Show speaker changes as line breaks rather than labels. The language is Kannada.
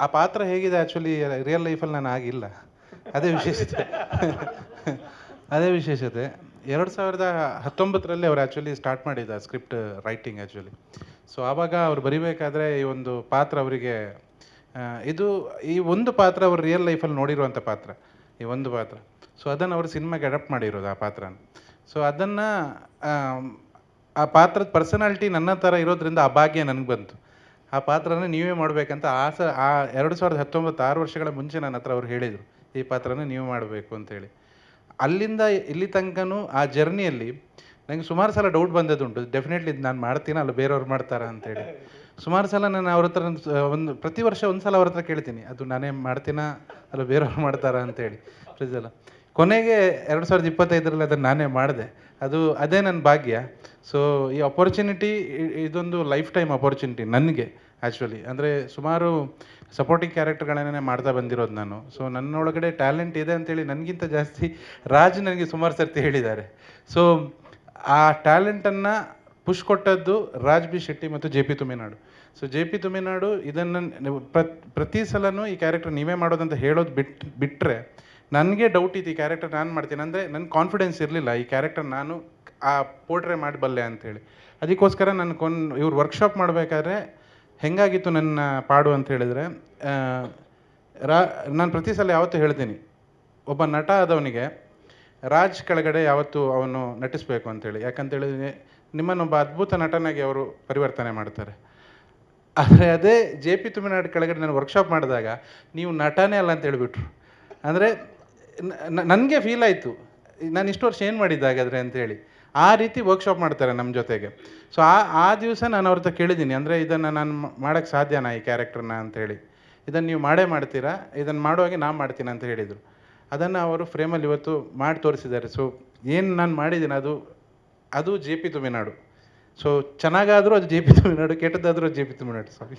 ಆ ಪಾತ್ರ ಹೇಗಿದೆ ಆ್ಯಕ್ಚುಲಿ ರಿಯಲ್ ಲೈಫಲ್ಲಿ ನಾನು ಆಗಿಲ್ಲ. ಅದೇ ವಿಶೇಷತೆ. ಅದೇ ವಿಶೇಷತೆ. ಎರಡು ಸಾವಿರದ ಹತ್ತೊಂಬತ್ತರಲ್ಲಿ ಅವ್ರು ಆ್ಯಕ್ಚುಲಿ ಸ್ಟಾರ್ಟ್ ಮಾಡಿದ ಸ್ಕ್ರಿಪ್ಟ್ ರೈಟಿಂಗ್ ಆ್ಯಕ್ಚುಲಿ ಸೊ ಆವಾಗ ಅವ್ರು ಬರಿಬೇಕಾದ್ರೆ ಈ ಒಂದು ಪಾತ್ರ ಅವರಿಗೆ ಇದು ಈ ಒಂದು ಪಾತ್ರ ಅವ್ರು ರಿಯಲ್ ಲೈಫಲ್ಲಿ ನೋಡಿರುವಂಥ ಪಾತ್ರ, ಈ ಒಂದು ಪಾತ್ರ. ಸೊ ಅದನ್ನು ಅವರು ಸಿನಿಮಾಗೆ ಅಡಾಪ್ಟ್ ಮಾಡಿರೋದು ಆ ಪಾತ್ರನ. ಸೊ ಅದನ್ನು, ಆ ಪಾತ್ರದ ಪರ್ಸನಾಲಿಟಿ ನನ್ನ ಥರ ಇರೋದ್ರಿಂದ ಆ ಭಾಗ್ಯ ನನಗೆ ಬಂತು. ಆ ಪಾತ್ರನ ನೀವೇ ಮಾಡಬೇಕಂತ ಆಸ, ಆ ಎರಡು ಸಾವಿರದ ಹತ್ತೊಂಬತ್ತು ಆರು ವರ್ಷಗಳ ಮುಂಚೆ ನನ್ನ ಹತ್ರ ಅವ್ರು ಹೇಳಿದರು, ಈ ಪಾತ್ರನ ನೀವು ಮಾಡಬೇಕು ಅಂತೇಳಿ ಅಲ್ಲಿಂದ ಇಲ್ಲಿ ತನಕನೂ ಆ ಜರ್ನಿಯಲ್ಲಿ ನನಗೆ ಸುಮಾರು ಸಲ ಡೌಟ್ ಬಂದದ್ದುಂಟು ಡೆಫಿನೆಟ್ಲಿ ಇದು ನಾನು ಮಾಡ್ತೀನ ಅಲ್ಲ ಬೇರೆಯವ್ರು ಮಾಡ್ತಾರಾ ಅಂತೇಳಿ ಸುಮಾರು ಸಲ ನಾನು ಅವ್ರ ಹತ್ರ ಒಂದು ಪ್ರತಿ ವರ್ಷ ಒಂದು ಸಲ ಅವ್ರ ಹತ್ರ ಕೇಳ್ತೀನಿ, ಅದು ನಾನೇ ಮಾಡ್ತೀನಾ ಅಲ್ಲ ಬೇರೆಯವ್ರು ಮಾಡ್ತಾರಾ ಅಂತೇಳಿ ಸಲ. ಕೊನೆಗೆ ಎರಡು ಸಾವಿರದ ಇಪ್ಪತ್ತೈದರಲ್ಲಿ ಅದನ್ನು ನಾನೇ ಮಾಡಿದೆ, ಅದು ಅದೇ ನನ್ನ ಭಾಗ್ಯ. ಸೊ ಈ ಅಪರ್ಚುನಿಟಿ ಇದೊಂದು ಲೈಫ್ ಟೈಮ್ ಅಪರ್ಚುನಿಟಿ ನನಗೆ. ಆ್ಯಕ್ಚುಲಿ ಅಂದರೆ ಸುಮಾರು ಸಪೋರ್ಟಿಂಗ್ ಕ್ಯಾರೆಕ್ಟರ್ಗಳನ್ನೇ ಮಾಡ್ತಾ ಬಂದಿರೋದು ನಾನು. ಸೊ ನನ್ನೊಳಗಡೆ ಟ್ಯಾಲೆಂಟ್ ಇದೆ ಅಂತೇಳಿ ನನಗಿಂತ ಜಾಸ್ತಿ ರಾಜ್ ನನಗೆ ಸುಮಾರು ಸರ್ತಿ ಹೇಳಿದ್ದಾರೆ. ಸೊ ಆ ಟ್ಯಾಲೆಂಟನ್ನು ಪುಷ್ ಕೊಟ್ಟದ್ದು ರಾಜ್ ಬಿ ಶೆಟ್ಟಿ ಮತ್ತು J P Thuminad. So J P Thuminad ಇದನ್ನು ಪ್ರತಿ ಸಲನೂ ಈ ಕ್ಯಾರೆಕ್ಟರ್ ನೀವೇ ಮಾಡೋದಂತ ಹೇಳೋದು ಬಿಟ್ಟು ಬಿಟ್ಟರೆ ನನಗೆ ಡೌಟ್ ಇತ್ತು ಈ ಕ್ಯಾರೆಕ್ಟರ್ ನಾನು ಮಾಡ್ತೀನಿ. ಅಂದರೆ ನನ್ನ ಕಾನ್ಫಿಡೆನ್ಸ್ ಇರಲಿಲ್ಲ ಈ ಕ್ಯಾರೆಕ್ಟರ್ ನಾನು ಆ ಪೋರ್ಟ್ರೇ ಮಾಡಬಲ್ಲೆ ಅಂತೇಳಿ. ಅದಕ್ಕೋಸ್ಕರ ನಾನು ಕೊನ್, ಇವ್ರು ವರ್ಕ್ಶಾಪ್ ಮಾಡಬೇಕಾದ್ರೆ ಹೆಂಗಾಗಿತ್ತು ನನ್ನ ಪಾಡು ಅಂತ ಹೇಳಿದರೆ ರಾ, ನಾನು ಪ್ರತಿ ಸಲ ಯಾವತ್ತೂ ಹೇಳ್ತೀನಿ, ಒಬ್ಬ ನಟ ಆದವನಿಗೆ ರಾಜ್ ಕೆಳಗಡೆ ಯಾವತ್ತೂ ಅವನು ನಟಿಸ್ಬೇಕು ಅಂತೇಳಿ ಯಾಕಂತೇಳಿ ನಿಮ್ಮನ್ನೊಬ್ಬ ಅದ್ಭುತ ನಟನಾಗಿ ಅವರು ಪರಿವರ್ತನೆ ಮಾಡ್ತಾರೆ. ಆದರೆ ಅದೇ ಜೆ ಪಿ ತುಮಿನಾಡು ಕೆಳಗಡೆ ನಾನು ವರ್ಕ್ಶಾಪ್ ಮಾಡಿದಾಗ, ನೀವು ನಟನೇ ಅಲ್ಲ ಅಂತ ಹೇಳಿಬಿಟ್ರು. ಅಂದರೆ ನನಗೆ ಫೀಲ್ ಆಯಿತು. ನಾನು ಇಷ್ಟು ವರ್ಷ ಏನು ಮಾಡಿದ್ದೆ ಹಾಗಾದರೆ ಅಂತೇಳಿ ಆ ರೀತಿ ವರ್ಕ್ಶಾಪ್ ಮಾಡ್ತಾರೆ ನಮ್ಮ ಜೊತೆಗೆ. ಸೊ ಆ ಆ ದಿವಸ ನಾನು ಅವ್ರ ಹತ್ರ ಕೇಳಿದ್ದೀನಿ, ಅಂದರೆ ಇದನ್ನು ನಾನು ಮಾಡೋಕ್ಕೆ ಸಾಧ್ಯನಾ ಈ ಕ್ಯಾರೆಕ್ಟರ್ನ ಅಂಥೇಳಿ ಇದನ್ನು ನೀವು ಮಾಡೇ ಮಾಡ್ತೀರಾ? ಇದನ್ನು ಮಾಡುವಾಗೆ ನಾನು ಮಾಡ್ತೀನಿ ಅಂತ ಹೇಳಿದರು. ಅದನ್ನು ಅವರು ಫ್ರೇಮಲ್ಲಿ ಇವತ್ತು ಮಾಡಿ ತೋರಿಸಿದ್ದಾರೆ. ಸೊ ಏನು ನಾನು ಮಾಡಿದ್ದೀನಿ ಅದು ಅದು ಜೆ ಪಿ ತುಮಿನಾಡು. ಸೊ ಚೆನ್ನಾಗಾದರೂ ಅದು ಜೆ ಪಿ ತುಮಿನಾಡು ಕೆಟ್ಟದಾದರೂ ಜೆ ಪಿ ತುಮಿನಾಡು ಸಾರಿ